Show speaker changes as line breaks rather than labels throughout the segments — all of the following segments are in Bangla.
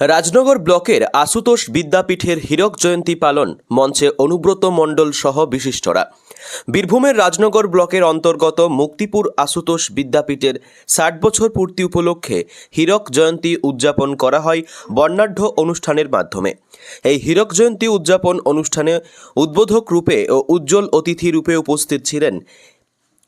রাজনগর ব্লকের আশুতোষ বিদ্যাপীঠের হীরক জয়ন্তী পালন মঞ্চে অনুব্রত মণ্ডল সহ বিশিষ্টরা। বীরভূমের রাজনগর ব্লকের অন্তর্গত মুক্তিপুর আশুতোষ বিদ্যাপীঠের ষাট বছর পূর্তি উপলক্ষে হীরক জয়ন্তী উদযাপন করা হয় বর্ণাঢ্য অনুষ্ঠানের মাধ্যমে। এই হীরক জয়ন্তী উদযাপন অনুষ্ঠানে উদ্বোধক রূপে ও উজ্জ্বল অতিথি রূপে উপস্থিত ছিলেন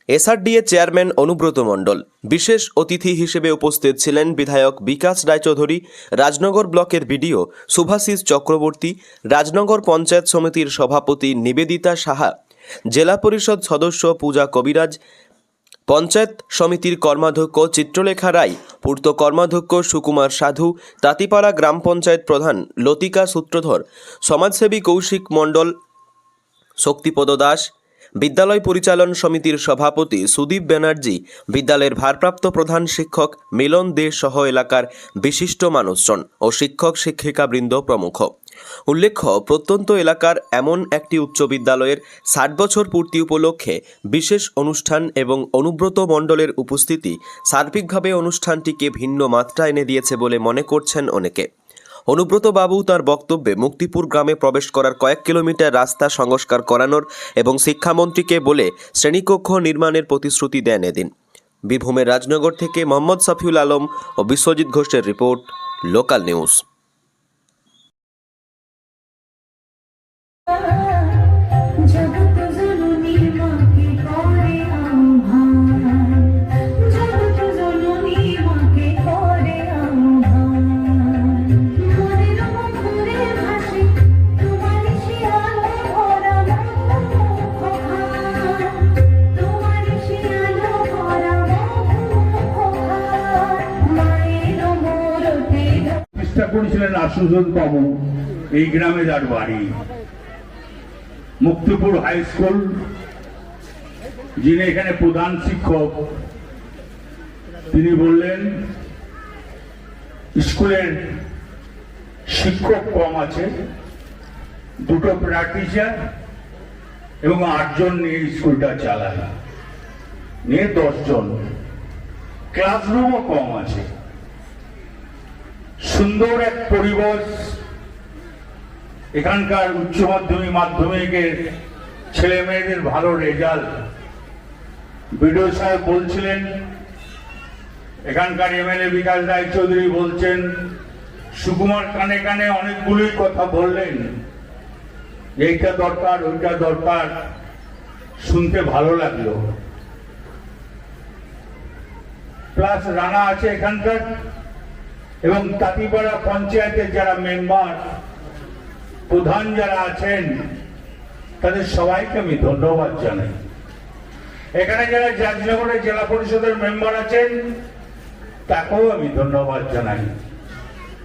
এসআরডিএ চেয়ারম্যান অনুব্রত মণ্ডল। বিশেষ অতিথি হিসেবে উপস্থিত ছিলেন বিধায়ক বিকাশ রায়চৌধুরী, রাজনগর ব্লকের বিডিও শুভাশিস চক্রবর্তী, রাজনগর পঞ্চায়েত সমিতির সভাপতি নিবেদিতা সাহা, জেলা পরিষদ সদস্য পূজা কবিরাজ, পঞ্চায়েত সমিতির কর্মাধ্যক্ষ চিত্রলেখা রায়, পূর্ত কর্মাধ্যক্ষ সুকুমার সাধু, তাঁতিপাড়া গ্রাম পঞ্চায়েত প্রধান লতিকা সূত্রধর, সমাজসেবী কৌশিক মণ্ডল, শক্তিপদ দাস বিদ্যালয় পরিচালন সমিতির সভাপতি সুদীপ ব্যানার্জি, বিদ্যালয়ের ভারপ্রাপ্ত প্রধান শিক্ষক মিলন দে সহ এলাকার বিশিষ্ট মানুষজন ও শিক্ষক শিক্ষিকাবৃন্দ প্রমুখ। উল্লেখ্য, প্রত্যন্ত এলাকার এমন একটি উচ্চ বিদ্যালয়ের ষাট বছর পূর্তি উপলক্ষে বিশেষ অনুষ্ঠান এবং অনুব্রত মণ্ডলের উপস্থিতি সার্বিকভাবে অনুষ্ঠানটিকে ভিন্ন মাত্রা এনে দিয়েছে বলে মনে করছেন অনেকে। অনুব্রত বাবু তার বক্তব্যে মুক্তিপুর গ্রামে প্রবেশ করার কয়েক কিলোমিটার রাস্তা সংস্কার করানোর এবং শিক্ষামন্ত্রীকে বলে শ্রেণীকক্ষ নির্মাণের প্রতিশ্রুতি দেন এদিন। বীরভূমের রাজনগর থেকে মোহাম্মদ সাফিউল আলম ও বিশ্বজিৎ ঘোষের রিপোর্ট, লোকাল নিউজ।
করেছিলেন আশুজন বাবু, এই গ্রামে যার বাড়ি। মুক্তিপুর হাই স্কুল, যিনি এখানে প্রধান শিক্ষক, তিনি বললেন, স্কুলের শিক্ষক কম আছে, দুটো প্র্যাকটিসার এবং আটজন নিয়ে স্কুলটা চালায়। নিয়ে দশজন। ক্লাসরুমও কম আছে। সুন্দর এক পরিবেশ এখানকার উচ্চ মাধ্যমিক মাধ্যমিকের ছেলে মেয়েদের ভালো রেজাল্ট। বিডিও সাহেব বলছিলেন, এখানকার এমএলএ বিকাশ রায়চৌধুরী বলছেন, সুকুমার কানে কানে অনেকগুলোই কথা বললেন। এইটা দরকার, ওইটা দরকার, শুনতে ভালো লাগল। প্লাস রানা আছে এখানকার এবং তাঁতিপাড়া পঞ্চায়েতের যারা মেম্বার, প্রধান যারা আছেন, তাদের সবাইকে আমি ধন্যবাদ জানাই। এখানে যারা জাজনগরের জেলা পরিষদের মেম্বার আছেন, তাকেও আমি ধন্যবাদ জানাই।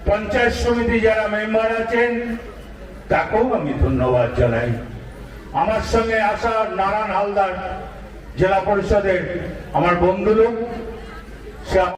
পঞ্চায়েত সমিতি যারা মেম্বার আছেন, তাকেও আমি ধন্যবাদ জানাই। আমার সঙ্গে আসা নারায়ণ হালদার, জেলা পরিষদের আমার বন্ধু লোক, সে